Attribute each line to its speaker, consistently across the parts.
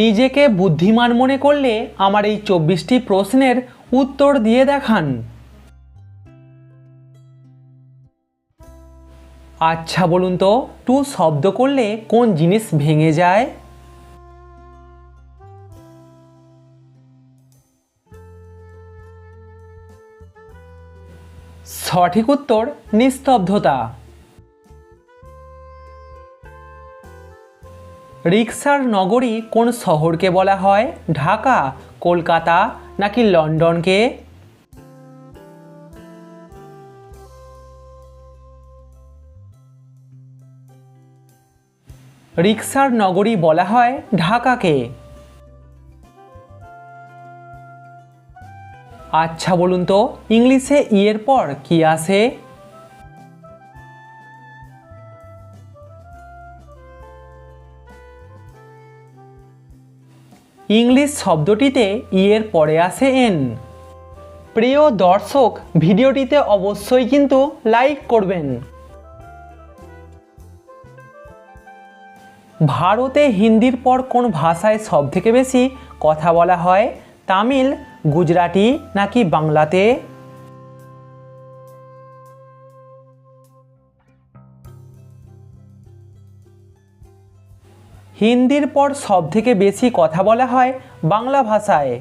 Speaker 1: নিজেকে বুদ্ধিমান মনে করলে আমার এই চব্বিশটি প্রশ্নের উত্তর দিয়ে দেখান। আচ্ছা বলুন তো, টু শব্দ করলে কোন জিনিস ভেঙে যায়? সঠিক উত্তর, নিস্তব্ধতা। রিক্সার নগরী কোন শহরকে বলা হয়? ঢাকা, কলকাতা নাকি লন্ডনকে? রিক্সার নগরী বলা হয় ঢাকাকে। আচ্ছা বলুন তো, ইংলিশে ইয়ের পর কি আসে ইংলিশ শব্দটিতে ইয়ের পরে আসে এন। প্রিয় দর্শক, ভিডিওটিতে অবশ্যই কিন্তু লাইক করবেন। ভারতে হিন্দির পর কোন ভাষায় সবথেকে বেশি কথা বলা হয়? তামিল, গুজরাটি নাকি বাংলাতে? হিন্দির পর সব থেকে বেশি কথা বলা হয় বাংলা ভাষায়।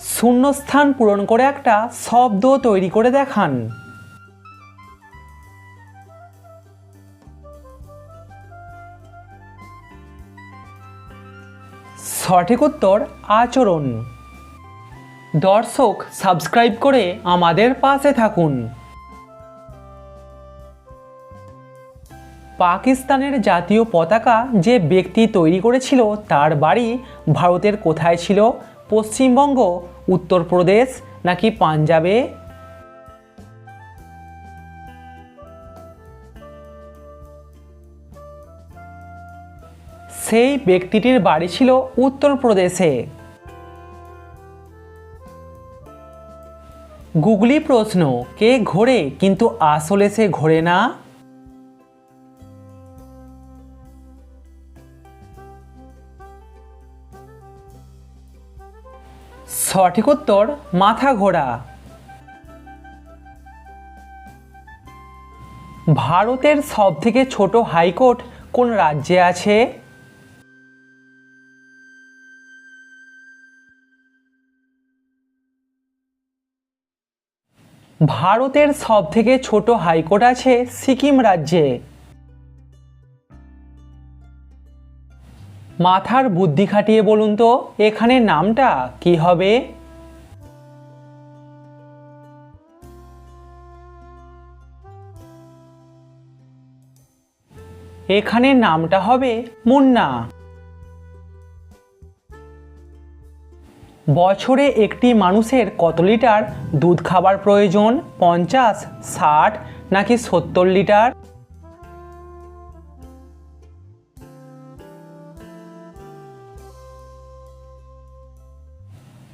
Speaker 1: শূন্যস্থান পূরণ করে একটা শব্দ তৈরি করে দেখান। সঠিক উত্তর, আচরণ। দর্শক, সাবস্ক্রাইব করে আমাদের পাশে থাকুন। পাকিস্তানের জাতীয় পতাকা যে ব্যক্তি তৈরি করেছিল তার বাড়ি ভারতের কোথায় ছিল? পশ্চিমবঙ্গ, উত্তরপ্রদেশ নাকি পাঞ্জাবে? সেই ব্যক্তিটির বাড়ি ছিল উত্তরপ্রদেশে। গুগলি প্রশ্ন, কে ঘোরে? কিন্তু আসলে সে ঘোরে না। সঠিক উত্তর, মাথা ঘোরা। ভারতের সব থেকে ছোট হাইকোর্ট কোন রাজ্যে আছে? ভারতের সব থেকে ছোট হাইকোর্ট আছে সিকিম রাজ্যে। মাথার বুদ্ধি খাটিয়ে বলুন তো, এখানে নামটা কি হবে? এখানে নামটা হবে মুন্না। বছরে একটি মানুষের কত লিটার দুধ খাবার প্রয়োজন? পঞ্চাশ, ষাট, নাকি সত্তর লিটার?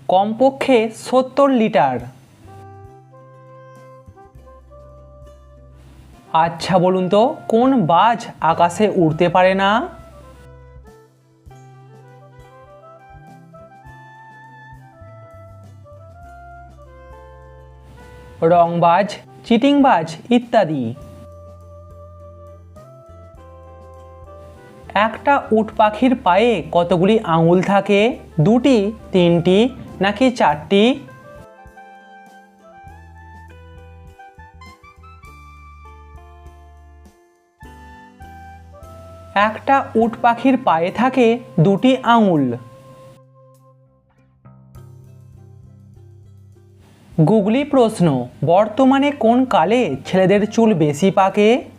Speaker 1: কমপক্ষে সত্তর লিটার। আচ্ছা বলুন তো, কোন বাজ আকাশে উড়তে পারে না? রংবাজ চিটিংবাজ ইত্যাদি। একটা উট পাখির পায়ে কতগুলি আঙুল থাকে? দুটি, তিনটি নাকি চারটি? একটা উট পাখির পায়ে থাকে দুটি আঙুল। গুগলি প্রশ্ন, বর্তমানে কোন কালে ছেলেদের চুল বেশি পাকে?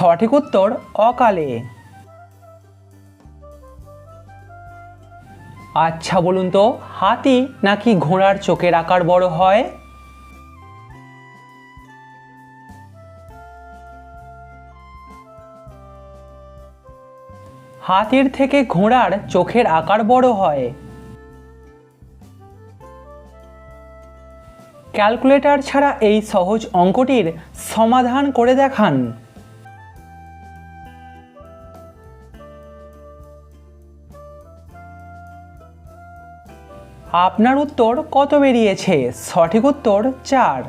Speaker 1: সঠিক উত্তর অকালে। আচ্ছা বলুন তো, হাতি নাকি ঘোড়ার চোখের আকার বড় হয়? হাতির থেকে ঘোড়ার চোখের আকার বড় হয়। ক্যালকুলেটর ছাড়া এই সহজ অঙ্কটির সমাধান করে দেখান। আপনার উত্তর কত বেরিয়েছে? সঠিক উত্তর চার।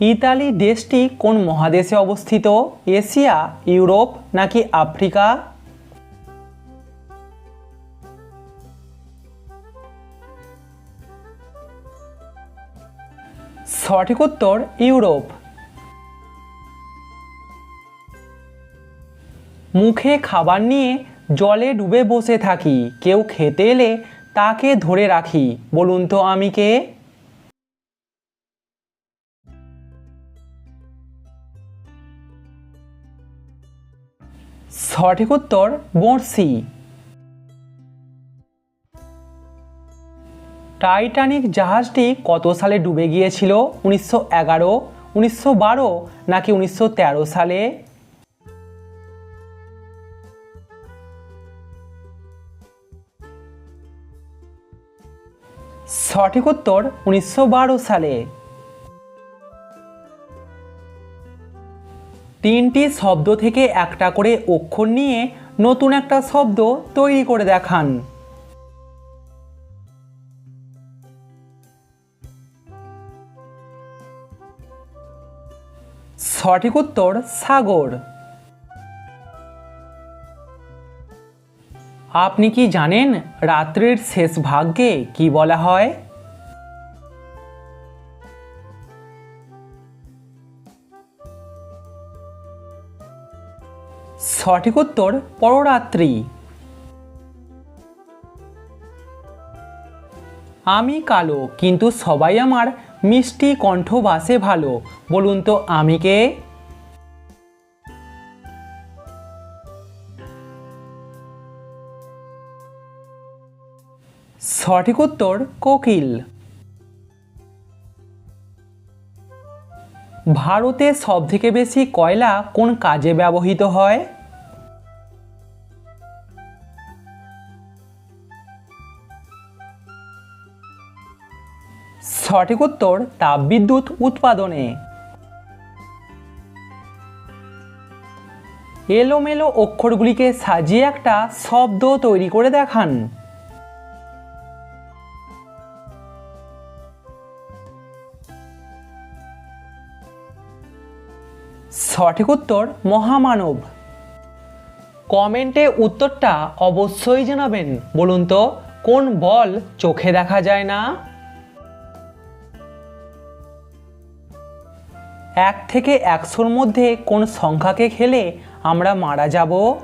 Speaker 1: ইতালি দেশটি কোন মহাদেশে অবস্থিত? এশিয়া, ইউরোপ নাকি আফ্রিকা? সঠিক উত্তর ইউরোপ। মুখে খাবার নিয়ে জলে ডুবে বসে থাকি, কেউ খেতে এলে তাকে ধরে রাখি। বলুন তো আমি কে? সঠিক উত্তর বড়শি। টাইটানিক জাহাজটি কত সালে ডুবে গিয়েছিল? উনিশশো এগারো, উনিশশো বারো নাকি উনিশশো তেরো সালে? সঠিক উত্তর উনিশশো বারো সালে। তিনটি শব্দ থেকে একটা করে অক্ষর নিয়ে নতুন একটা শব্দ তৈরি করে দেখান। সঠিক উত্তর সাগর। আপনি কি জানেন রাত্রির শেষ ভাগকে কি বলা হয়? সঠিক উত্তর, পররাত্রি। আমি কালো, কিন্তু সবাই আমার মিষ্টি কণ্ঠ বাসে ভালো। বলুন তো আমি কে? সঠিক উত্তর কোকিল। ভারতে সবথেকে বেশি কয়লা কোন কাজে ব্যবহৃত হয়? সঠিক উত্তর তাপবিদ্যুৎ উৎপাদনে। এলোমেলো অক্ষরগুলিকে সাজিয়ে একটা শব্দ তৈরি করে দেখান। সঠিক উত্তর মহামানব। কমেন্টে উত্তরটা অবশ্যই জানাবেন। বলুন তো, কোন বল চোখে দেখা যায় না? এক থেকে একশোর মধ্যে কোন সংখ্যাকে খেলে আমরা মারা যাব?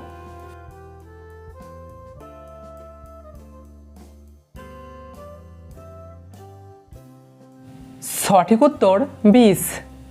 Speaker 1: সঠিক উত্তর বিশ।